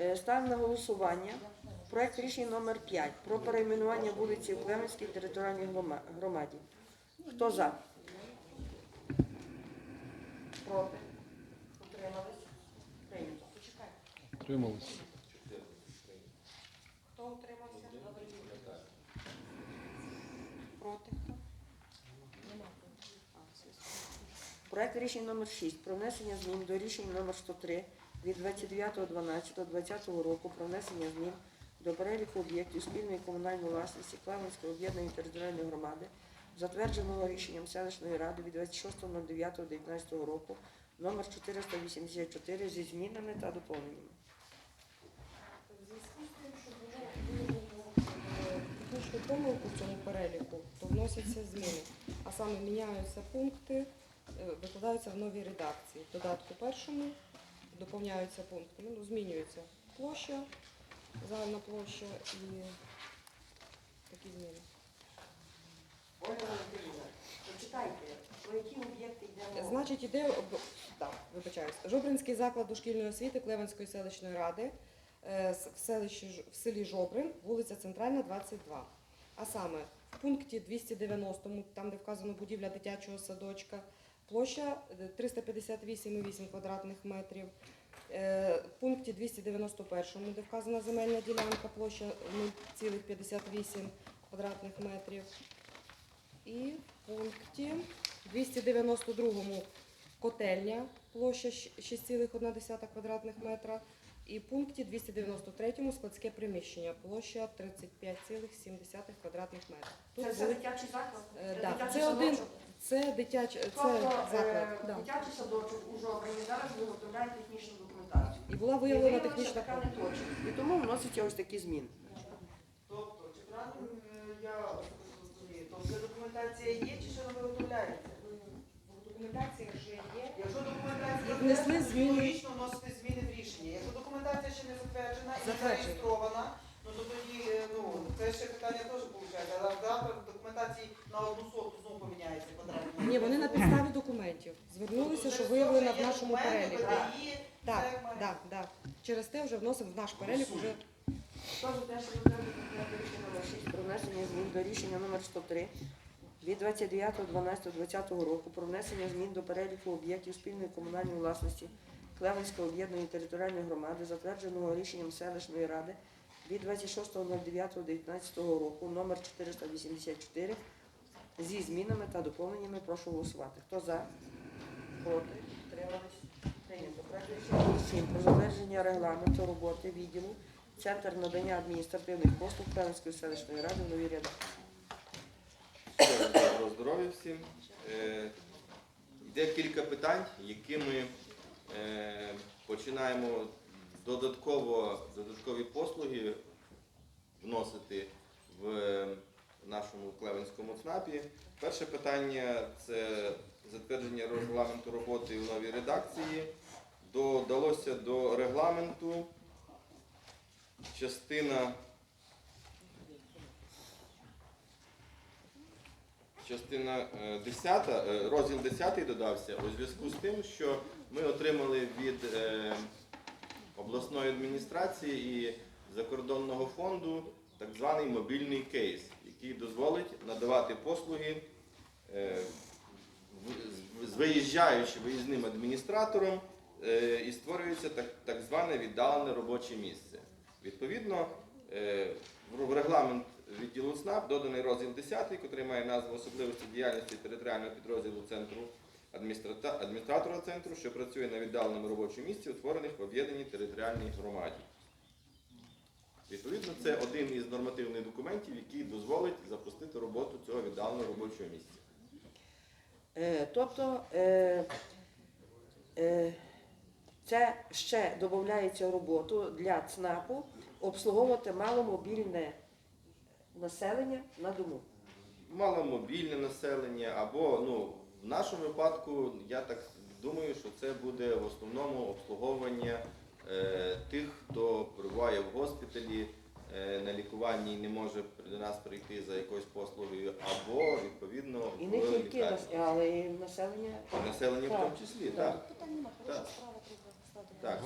Е, Ставимо на голосування проект рішення номер 5 про перейменування вулиці в Клеменській територіальній громаді. Хто за? Проти? Утримались? Прийнято. Утримались. Хто утримався? Проти? Все. Проект рішення номер 6 про внесення змін до рішення номер 103 від 29.12.2020 року про внесення змін до переліку об'єктів спільної комунальної власності Клевенської об'єднаної територіальної громади, затвердженого рішенням селищної ради від 26.09.2019 року номер 484 зі змінами та доповненнями. Що помилку в цьому переліку, то вносяться зміни. А саме міняються пункти, е, викладаються в новій редакції. Додатку першому доповняються пункти. Ну, змінюється площа, загальна площа і такі зміни. Ольга Валентинівна, прочитайте, про які об'єкти йде? Значить, іде об- так, вибачаюсь. Жобринський заклад дошкільної освіти Клевенської селищної ради е, в селищі в селі Жобрин, вулиця Центральна, 22. А саме в пункті 290, там де вказано будівля дитячого садочка, площа е, 358,8 квадратних метрів. Е, В пункті 291, де вказана земельна ділянка, площа 0,58 квадратних метрів. І в пункті 292 котельня, площа 6,1 квадратних метра. І в пункті 293 складське приміщення, площа 35,7 квадратних метрів. Тут Це були- дитячий заклад? Е, Це да, дитячий це один-? Це дитячий це Тобто е, заклад. Да. дитячий садочок у Жобрині зараз виготовляє технічну документацію. І була І виявлена виявилася технічна така помилка. неточність. І тому вносяться ось такі зміни. Тобто, чи правильно е, я розумію? Тобто документація є чи ще не виготовляється? Документація вже є. Якщо документація І внесли зміни. логічно вносити зміни в рішення. Якщо документація ще не затверджена і не Затверджена. зареєстрована, ну то тоді е, ну, це ще питання теж виходить. Але завтра в документації на одну сотку Ні, вони на підставі документів звернулися, що виявлено в нашому переліку. Так, так, так. Через те вже вносимо в наш перелік уже Хто те, що затвердити рішення номер 6 про внесення змін до рішення номер 103 від 29.12.2020 року про внесення змін до переліку об'єктів спільної комунальної власності Клевенської об'єднаної територіальної громади, затвердженого рішенням селищної ради від 26.09.2019 року номер 484 зі змінами та доповненнями. Прошу голосувати. Хто за? Проти? Утримались? Прийнято. Проект рішення 7 про затвердження регламенту роботи відділу Центр надання адміністративних послуг Клевенської селищної ради в новій редакції. Доброго здоров'я всім. Е, Йде кілька питань, які ми е, починаємо додатково, додаткові послуги вносити в нашому Клевенському ЦНАПі. Перше питання це затвердження регламенту роботи в новій редакції. Додалося до регламенту частина Частина е, 10, е, розділ 10 додався у зв'язку з тим, що ми отримали від е, обласної адміністрації і закордонного фонду так званий мобільний кейс, який дозволить надавати послуги е, з- виїжджаючим виїзним адміністратором е, і створюється так, зване віддалене робоче місце. Відповідно, е, в регламент відділу ЦНАП доданий розділ 10, який має назву особливості діяльності територіального підрозділу центру адміністратора центру, що працює на віддаленому робочому місці, утворених в об'єднаній територіальній громаді. Відповідно, це один із нормативних документів, який дозволить запустити роботу цього віддаленого робочого місця. Е, Тобто е, е, це ще додається роботу для ЦНАПу обслуговувати маломобільне населення на дому. маломобільне населення, або ну, в нашому випадку, я так думаю, що це буде в основному обслуговування тих, хто перебуває в госпіталі е, на лікуванні і не може до нас прийти за якоюсь послугою, або відповідно І не тільки лікарні. нас- але і населення. населення в Так. тому числі. Так. Так. Так. Так.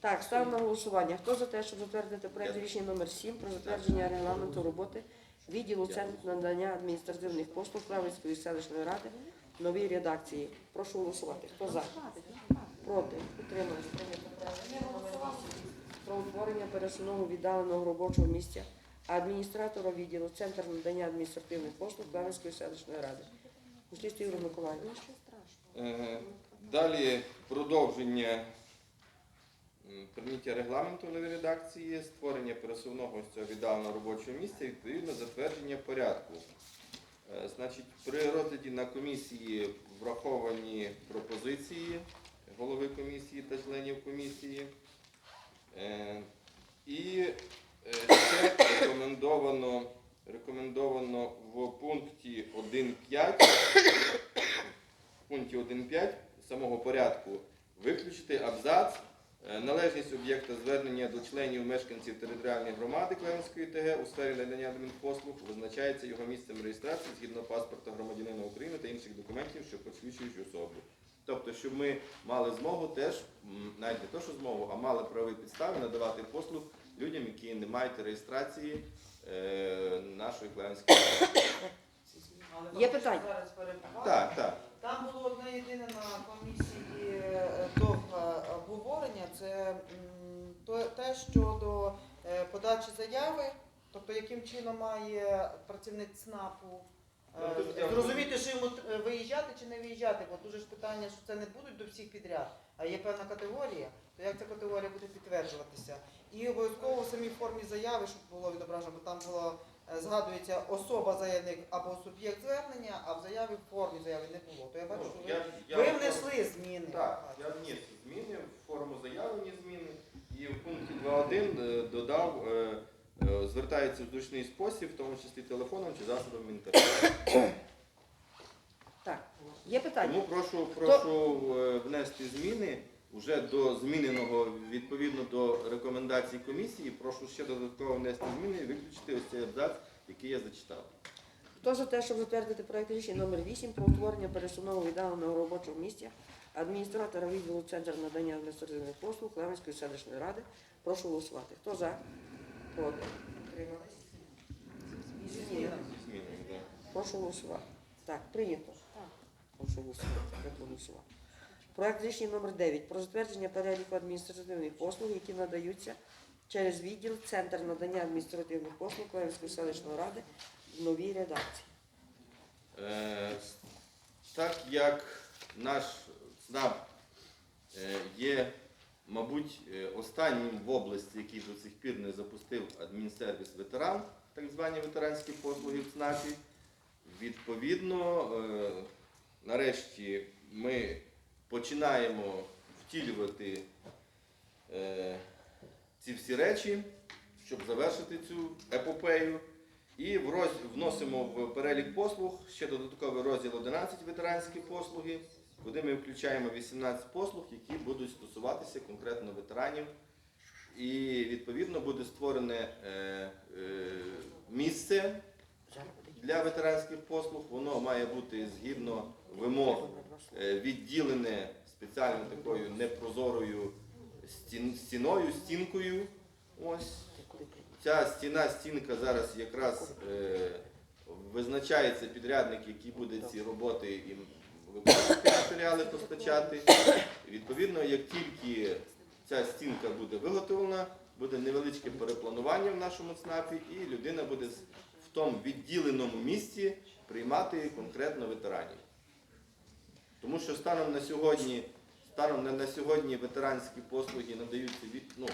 Так, ставимо на голосування. Хто за те, щоб затвердити проект рішення номер 7 про затвердження регламенту роботи відділу Центру надання адміністративних послуг Клевецької селищної ради в новій редакції? Прошу голосувати. Хто за? Проти? Утримались? Прийнято проект рішення номер 8 про утворення пересувного віддаленого робочого місця адміністратора відділу Центр надання адміністративних послуг Клевецької селищної ради. Услідстві Ігор Миколаївич. Е, Далі продовження прийняття регламенту в редакції, створення пересувного з цього віддаленого робочого місця, відповідно затвердження порядку. Е, Значить, при розгляді на комісії враховані пропозиції голови комісії та членів комісії. І е, ще рекомендовано, рекомендовано в пункті 1.5 в пункті 1.5 самого порядку виключити абзац е, належність об'єкта звернення до членів мешканців територіальної громади Клевенської ТГ у сфері надання адмінпослуг визначається його місцем реєстрації згідно паспорта громадянина України та інших документів, що посвідчують особу. Тобто, щоб ми мали змогу теж, навіть не то, що змогу, а мали правові підстави надавати послуг людям, які не мають реєстрації е, нашої Клевенської. Але Є питання? Зараз перебуваю. Так, так. Там було одне єдине на комісії е, довге обговорення. Це м, то- те щодо е, подачі заяви, тобто яким чином має працівник ЦНАПу зрозуміти, що йому е, виїжджати чи не виїжджати, бо дуже ж питання, що це не будуть до всіх підряд, а є певна категорія, то як ця категорія буде підтверджуватися? І обов'язково в самій формі заяви, щоб було відображено, бо там було е, згадується особа заявник або суб'єкт звернення, а в заяві в формі заяви не було. То я бачу, Ну, що ви, ви внесли зміни. Так, я вніс зміни, в форму заяви зміни. І в пункті 2.1 е, додав, е, звертається в зручний спосіб, в тому числі телефоном чи засобом інтернету. Так, є питання? Тому прошу, прошу е, внести зміни вже до зміненого відповідно до рекомендацій комісії. Прошу ще додатково внести зміни і виключити ось цей абзац, який я зачитав. Хто за те, щоб затвердити проект рішення номер 8 про утворення пересувного віддаленого робочого місця адміністратора відділу Центр надання адміністративних послуг Левенської селищної ради, прошу голосувати. Хто за? Проти? Зміни. Прошу голосувати. Так, прийнято. Прошу голосувати. Проголосувати. Проект рішення номер 9 про затвердження переліку адміністративних послуг, які надаються через відділ Центр надання адміністративних послуг Левенської селищної ради в новій редакції. Е, Так як наш ЦНАП е, є, мабуть, е, останнім в області, який до сих пір не запустив адмінсервіс ветеран, так звані ветеранські послуги в ЦНАПі, відповідно, е, нарешті ми починаємо втілювати е, ці всі речі, щоб завершити цю епопею. І вносимо в перелік послуг ще додатковий розділ 11 ветеранські послуги, куди ми включаємо 18 послуг, які будуть стосуватися конкретно ветеранів. І відповідно буде створене е, е, місце для ветеранських послуг. Воно має бути згідно вимог е, відділене спеціальною такою непрозорою стін- стіною, стінкою. Ось. Ця стіна, стінка зараз якраз визначається підрядник, який буде ці роботи і виконувати матеріали постачати. І Відповідно, як тільки ця стінка буде виготовлена, буде невеличке перепланування в нашому ЦНАПі, і людина буде в тому відділеному місці приймати конкретно ветеранів. Тому що станом на сьогодні, станом на, на сьогодні ветеранські послуги надаються від, ну,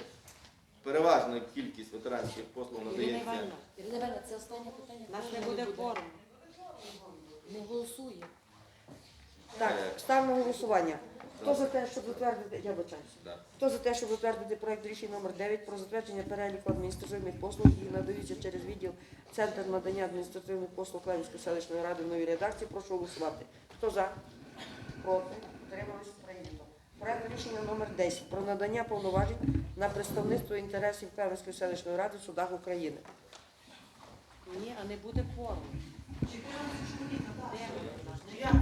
переважна кількість ветеранських послуг надається. Ірина Іванівна, це останнє питання. Нас не буде форуму. Не голосує. Так, Е, ставимо голосування. Хто за те, щоб затвердити, я вибачаюся. Да. Хто за те, щоб затвердити проект рішення номер 9 про затвердження переліку адміністративних послуг, які надаються через відділ Центр надання адміністративних послуг Левської селищної ради в новій редакції, прошу голосувати. Хто за? Проти? Утримались? Прийнято. Проект рішення номер 10 про надання повноважень на представництво інтересів Клевської селищної ради в судах України. Ні, а не буде форуму. Ну як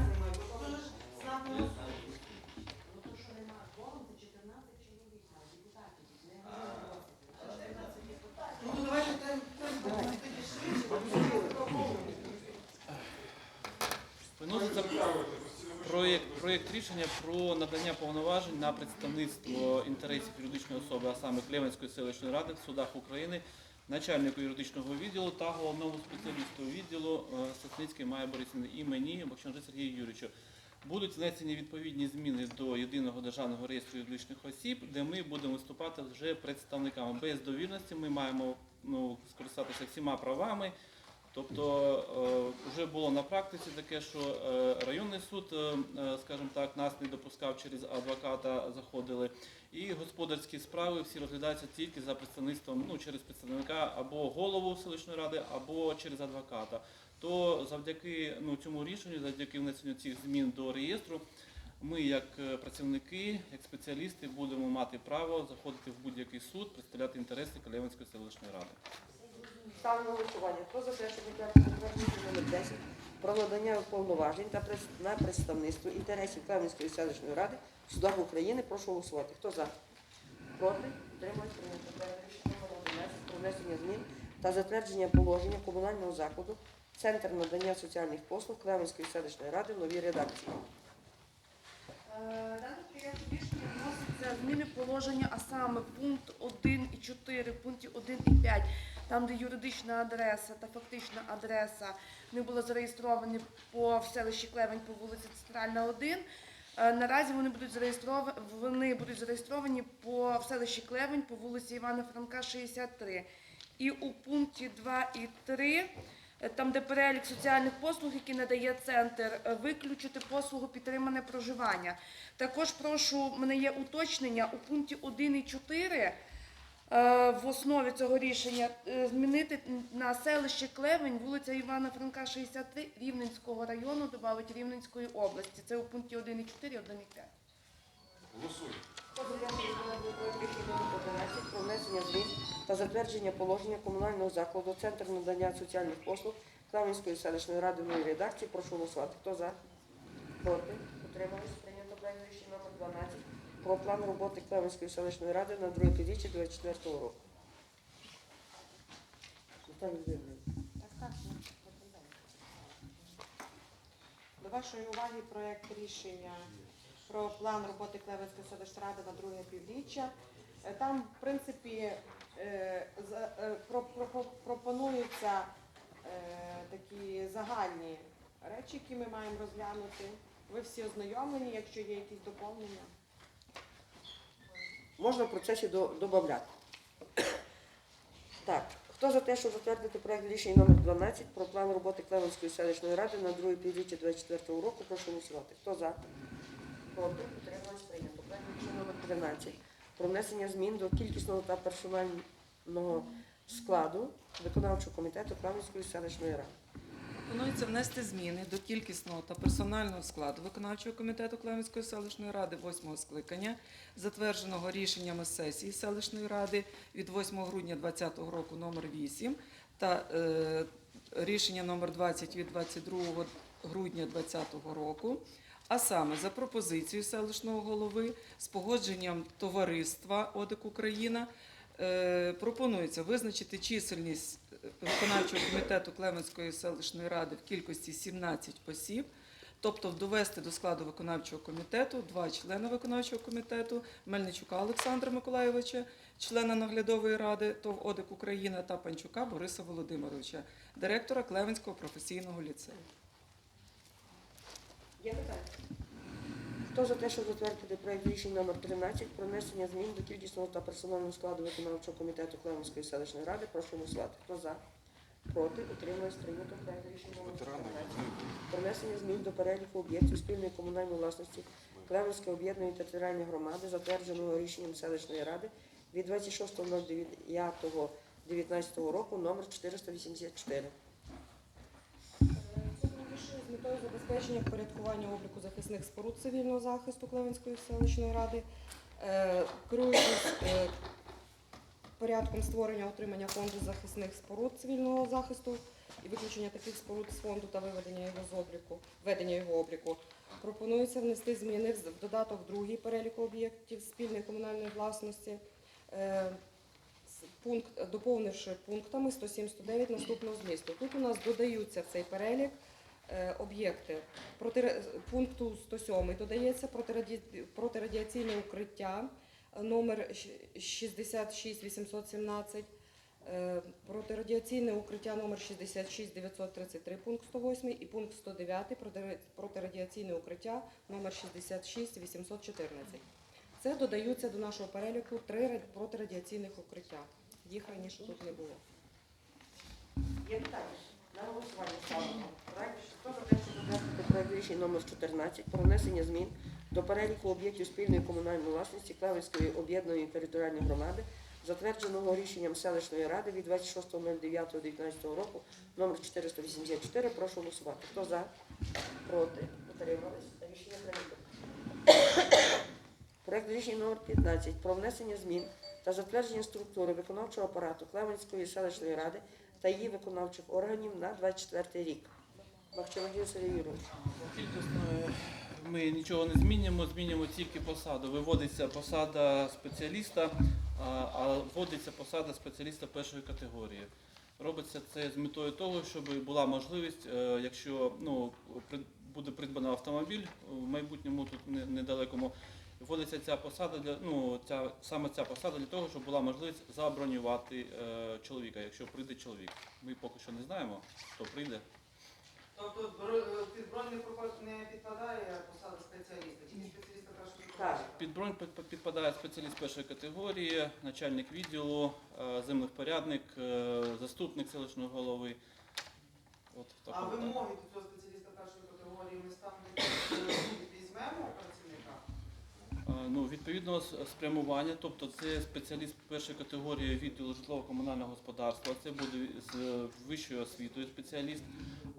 Виноситься проєкт, проєкт рішення про надання повноважень на представництво інтересів юридичної особи, а саме Клеменської селищної ради в судах України, начальнику юридичного відділу та головному спеціалісту відділу е, Сосницький Майя Борисівни і мені Бокчанжи Сергію Юрійовичу. Будуть внесені відповідні зміни до єдиного державного реєстру юридичних осіб, де ми будемо виступати вже представниками без довірності. Ми маємо ну, скористатися всіма правами. Тобто е, вже було на практиці таке, що е, районний суд, е, скажімо так, нас не допускав через адвоката, заходили. І господарські справи всі розглядаються тільки за представництвом, ну через представника або голову селищної ради, або через адвоката. То завдяки ну, цьому рішенню, завдяки внесенню цих змін до реєстру, ми, як е, працівники, як спеціалісти, будемо мати право заходити в будь-який суд, представляти інтереси Калєвинської селищної ради. Ставлю голосування. Хто за те, підтвердити номер 10 про надання повноважень та на представництво інтересів Клевницької селищної ради в судах України, прошу голосувати. Хто за? Проти? Утримують прийнято. Рішення номер 11 про внесення змін та затвердження положення комунального закладу Центр надання соціальних послуг Клевницької селищної ради в новій редакції. Дане проєкт рішення вноситься зміни положення, а саме пункт 1 і 4, пункті 1 і 5, там, де юридична адреса та фактична адреса не були зареєстровані по в селищі Клевень по вулиці Центральна 1. Е, Наразі вони будуть зареєстровані, вони будуть зареєстровані по в селищі Клевень по вулиці Івана Франка, 63. І у пункті 2 і 3 Е, там, де перелік соціальних послуг, які надає центр, е, виключити послугу підтримане проживання. Також прошу, мене є уточнення у пункті 1 і 4 е, в основі цього рішення е, змінити на селище Клевень, вулиця Івана Франка, 63, Рівненського району, додати Рівненської області. Це у пункті 1 і 4, 1 і 5. Хто за те, щоб затвердити проект рішення номер 11 про внесення змін та затвердження положення комунального закладу Центр надання соціальних послуг Клевницької селищної ради в новій редакції, прошу голосувати. Хто за? Проти? Утримались? Прийнято проект рішення номер 12 про план роботи Клевницької селищної ради на друге півріччя 2024 року. До вашої уваги проект рішення про план роботи Клевецької селищради на друге півріччя. Е, Там, в принципі, е, е, про- про- пропонуються такі загальні речі, які ми маємо розглянути. Ви всі ознайомлені, якщо є якісь доповнення. Можна в процесі додати. Так, хто за те, щоб затвердити проект рішення номер 12 про план роботи Клевенської селищної ради на друге півріччя 2024 року, прошу голосувати. Хто за? Проти? Утримались? Прийнято. Рішення номер 13 про внесення змін до кількісного та персонального складу виконавчого комітету Клевенської селищної ради. Пропонується внести зміни до кількісного та персонального складу виконавчого комітету Клевенської селищної ради 8 скликання, затвердженого рішеннями сесії селищної ради від 8 грудня 2020 року номер 8 та е, рішення номер 20 від 22 грудня 2020 року. А саме за пропозицією селищного голови з погодженням товариства ОДИК Україна е, пропонується визначити чисельність виконавчого комітету Клеменської селищної ради в кількості 17 осіб, тобто довести до складу виконавчого комітету два члени виконавчого комітету Мельничука Олександра Миколайовича, члена наглядової ради ТОВ ОДИК Україна та Панчука Бориса Володимировича, директора Клевенського професійного ліцею. Є питання? Хто за те, щоб затвердити проект рішення номер 13 про внесення змін до кількісного та персонального складу виконавчого комітету Клевенської селищної ради, прошу голосувати. Хто за? Проти? Утримується прийнято проект рішення номер 14 про внесення змін до переліку об'єктів спільної комунальної власності Клевенської об'єднаної територіальної громади, затвердженого рішенням селищної ради від 26.09.19 року номер 484. Метою забезпечення впорядкування обліку захисних споруд цивільного захисту Клевенської селищної ради, е, керуючись е, порядком створення отримання фонду захисних споруд цивільного захисту і виключення таких споруд з фонду та виведення його з обліку, введення його обліку. Пропонується внести зміни в додаток другий переліку об'єктів спільної комунальної власності. е, Пункт, доповнивши пунктами 107-109 наступного змісту. Тут у нас додаються в цей перелік Об'єкти Протире- пункту 107 додається протираді... протирадіаційне укриття е, номер щ- 66817, е, протирадіаційне укриття номер 66933 пункт 108 і пункт 109 протира- протирадіаційне укриття номер 66814. Це додаються до нашого переліку три протирадіаційних укриття. Їх раніше тут не було. Є питання? На голосування ставимо. Проект, хто за те, щоб затвердити проект рішення номер 14 про внесення змін до переліку об'єктів спільної комунальної власності Клевської об'єднаної територіальної громади, затвердженого рішенням селищної ради від 26.09.19 року, номер 484. Прошу голосувати. Хто за? Проти? Утримались? Рішення прийнято. Проект рішення номер 15 про внесення змін та затвердження структури виконавчого апарату Клевенської селищної ради та її виконавчих органів на 24 рік. Бахчеводій Сергій. Кількісно е, ми нічого не змінюємо, змінюємо тільки посаду. Виводиться посада спеціаліста, а, вводиться посада спеціаліста першої категорії. Робиться це з метою того, щоб була можливість, е, якщо ну, буде придбано автомобіль в майбутньому тут не- недалекому, вводиться ця посада для ну ця саме ця посада для того, щоб була можливість забронювати е, чоловіка, якщо прийде чоловік. Ми поки що не знаємо, хто прийде. Тобто бро- під бронь не пропад- не підпадає посада спеціаліста, тільки спеціаліста першої Так. категорії. Під бронь підпадає спеціаліст першої категорії, начальник відділу, е, землевпорядник, е, заступник селищного голови. От в А так. вимоги до цього спеціаліста першої категорії ми ставимо е, візьмемо? Е, Ну, відповідно спрямування, тобто це спеціаліст першої категорії відділу житлово-комунального господарства, це буде з вищою освітою спеціаліст.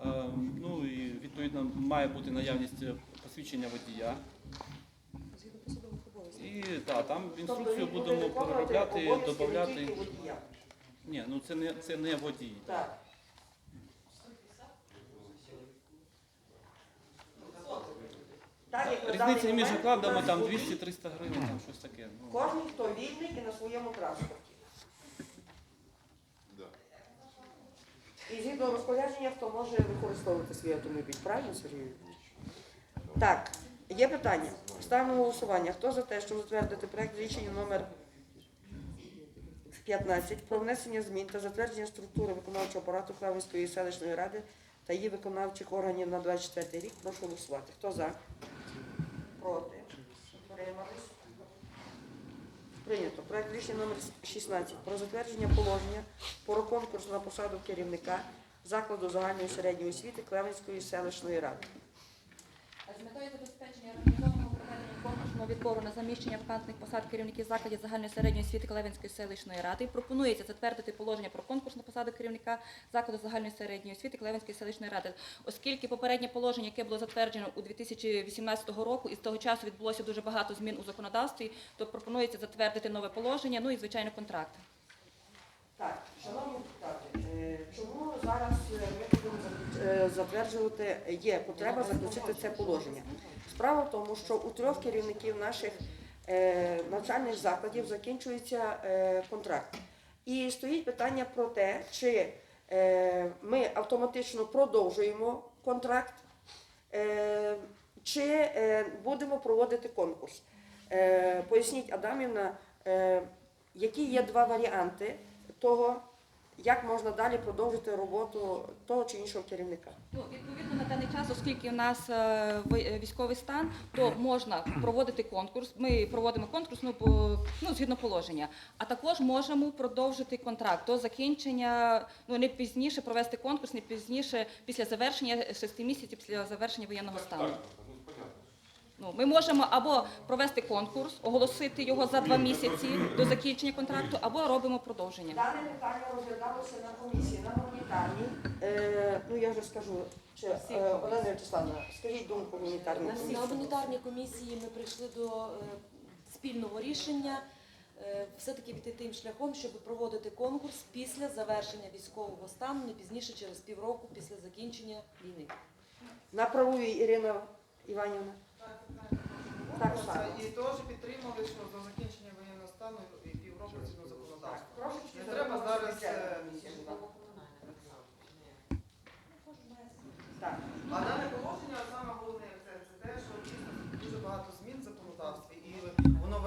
Е, Ну і відповідно має бути наявність посвідчення водія. І та, там в Тобто інструкцію будемо переробляти, додати. Ні, ну це не це не водій. Так. Так, як Різниця між момент окладами у нас там водій 200-300 гривень, там щось таке. Ну, Кожен, хто вільний і на своєму транспорті. І згідно розпорядження, хто може використовувати свій автомобіль. Правильно, Сергій? Так, є питання. Ставимо на голосування. Хто за те, щоб затвердити проект рішення номер 15 про внесення змін та затвердження структури виконавчого апарату Клавинської селищної ради та її виконавчих органів на 24 рік, прошу голосувати. Хто за? Проти? Утримались? Прийнято. Проект рішення номер 16 про затвердження положення про конкурс на посаду керівника закладу загальної середньої освіти Клевенської селищної ради. З метою забезпечення організованого проведення відбору на заміщення вакантних посад керівників закладів загальної середньої освіти Клевенської селищної ради пропонується затвердити положення про конкурс на посаду керівника закладу загальної середньої освіти Клевенської селищної ради, оскільки попереднє положення, яке було затверджено у 2018 року, і з того часу відбулося дуже багато змін у законодавстві, то пропонується затвердити нове положення, ну і звичайно контракт. Так, шановні депутати, е, чому зараз е, ми будемо е, затверджувати, є потреба заключити це положення? Справа в тому, що у трьох керівників наших е, навчальних закладів закінчується е, контракт. І стоїть питання про те, чи е, ми автоматично продовжуємо контракт, чи будемо проводити конкурс. Поясніть, Адамівна, які є два варіанти того, як можна далі продовжити роботу того чи іншого керівника. Ну, відповідно на даний час, оскільки у нас е, е, військовий стан, то можна проводити конкурс. Ми проводимо конкурс ну, по, ну, згідно положення. А також можемо продовжити контракт до закінчення, ну не пізніше провести конкурс, не пізніше після завершення шести місяців після завершення воєнного стану. Ну, ми можемо або провести конкурс, оголосити його за два місяці до закінчення контракту, або робимо продовження. Дане питання розглядалося на комісії, на гуманітарній. Е, ну я вже скажу, чи е, Олена Вячеславовна, скажіть думку гуманітарної На комісії. гуманітарній комісії ми прийшли до е, спільного рішення е, все-таки піти тим шляхом, щоб проводити конкурс після завершення військового стану, не пізніше через півроку після закінчення війни. Направує Ірина Іванівна. Так само. І теж підтримали, що до закінчення воєнного стану і півроку цього законодавства. Не треба зараз. е, А дане положення саме головне це те, що дуже багато змін в законодавстві, і воно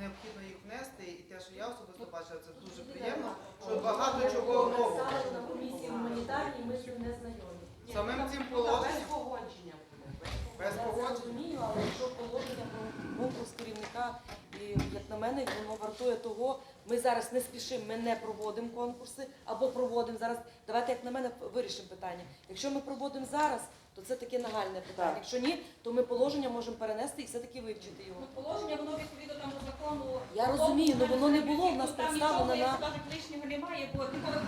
необхідно їх внести. І те, що я особисто бачила, це дуже приємно, що багато чого нового. на комісії гуманітарній, ми цим не знайомі. Самим цим ну, положенням Без погодження. На мене, воно вартує того. Ми зараз не спішимо, ми не проводимо конкурси або проводимо зараз. Давайте, як на мене, вирішимо питання. Якщо ми проводимо зараз, то це таке нагальне питання. Якщо ні, то ми положення можемо перенести і все-таки вивчити його. Ну, Положення воно відповідно там до закону. Я розумію, але воно не було в нас Там представлено на як кажуть, лишнього немає, бо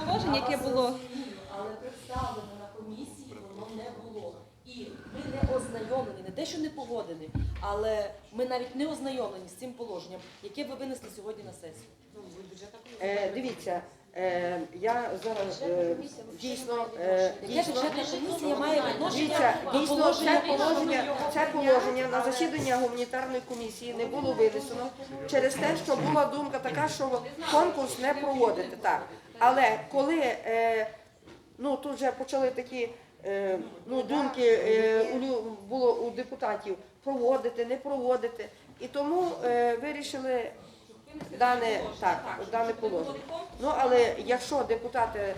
положення, яке було. Але представлено на комісії. І ми не ознайомлені, не те, що не погодені, але ми навіть не ознайомлені з цим положенням, яке ви винесли сьогодні на сесію. Е, дивіться, е, я зараз е, дійсно, е, Яке дійсно, бюджетна комісія має відношення дивіться, до дійсно положення це положення, це положення на засідання гуманітарної комісії не було винесено через те, що була думка така, що конкурс не проводити. Так. Але коли е, ну, тут вже почали такі ну, думки е, у, лю- було у депутатів проводити, не проводити. І тому е, вирішили дане, так, дане положення. Ну але якщо депутати,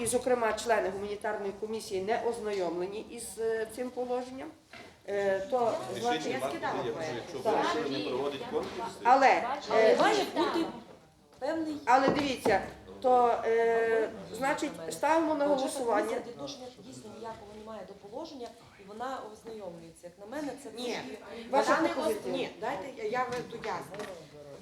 і зокрема члени гуманітарної комісії, не ознайомлені із е, цим положенням, е, то значить, не проводить конкурси, але, Але е, має бути певний але дивіться, то е, значить ставимо на голосування. Це відношення дійсно ніякого немає до положення, і вона ознайомлюється. Як на мене, це Ні, трошки- Ваша вона не пропозиція. оз- ні, дайте я веду ясно.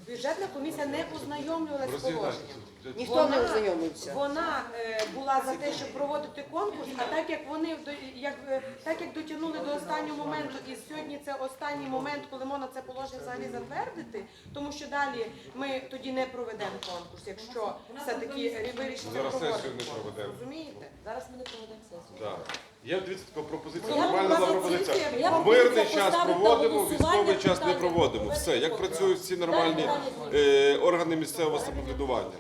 Бюджетна комісія не ознайомлювалася з положенням. Ніхто не ознайомився. Вона е, була за те, щоб проводити конкурс, а так як вони до- як, е, так як дотягнули до останнього моменту, і сьогодні це останній момент, коли можна це положення взагалі затвердити, тому що далі ми тоді не проведемо конкурс, якщо все-таки вирішимо Зараз проводити сесію не проведемо. Розумієте? Зараз ми не проведемо сесію. Так. Є дивіться така пропозиція. Моя Нормальна була пропозиція- мирний час поставити на проводимо, голосування військовий час не питання проводимо. Все, як працюють всі нормальні е, органи місцевого самоврядування.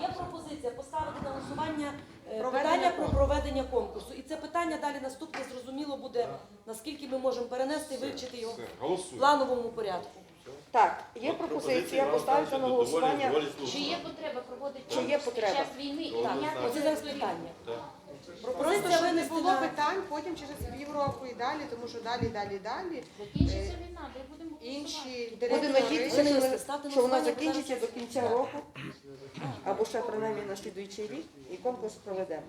Є пропозиція поставити на голосування е, Проведення питання про проведення конкурсу. І це питання далі наступне зрозуміло буде, наскільки ми можемо перенести і вивчити його Все, в голосуємо. плановому порядку. Так, є пропозиція поставити на голосування. Чи є потреба проводити Чи є потреба? час війни і Так, оце зараз питання. Просто щоб не було питань потім через півроку і далі, тому що далі, далі, далі закінчиться війна, де будемо інші директори. надіятися, що, вона закінчиться до кінця року, або ще принаймні на слідуючий рік, і конкурс проведемо.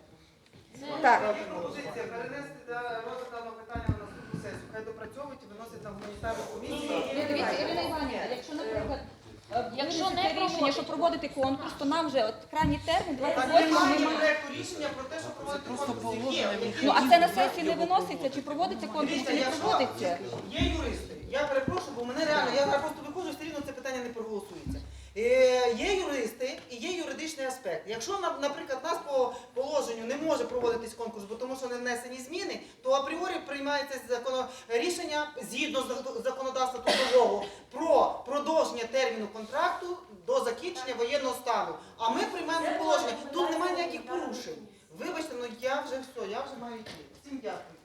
Так, пропозиція перенести розгляд даного питання на наступну сесію. Хай допрацьовують і виносять на гуманітарну комісію. Ну, Дивіться, Ірина Іванівна, якщо, наприклад, е, Якщо винесете не рішення, що щоб проводити конкурс, то нам вже от крайній термін Так 28 немає рішення про те, що проводити конкурс. Є, Ну а це на сесії не виноситься, чи проводиться конкурс, Дивіться, чи не проводиться. є юристи, я перепрошую, бо мене реально, я зараз просто виходжу, все рівно це питання не проголосується. Е, є юристи і є юридичний аспект. Якщо, наприклад, нас по положенню не може проводитись конкурс, бо тому що не внесені зміни, то апріорі приймається законо... рішення згідно з законодавства трудового про продовження терміну контракту до закінчення воєнного стану. А ми приймаємо положення. Тут немає ніяких порушень. Вибачте, ну я вже все, я вже маю йти. Всім дякую.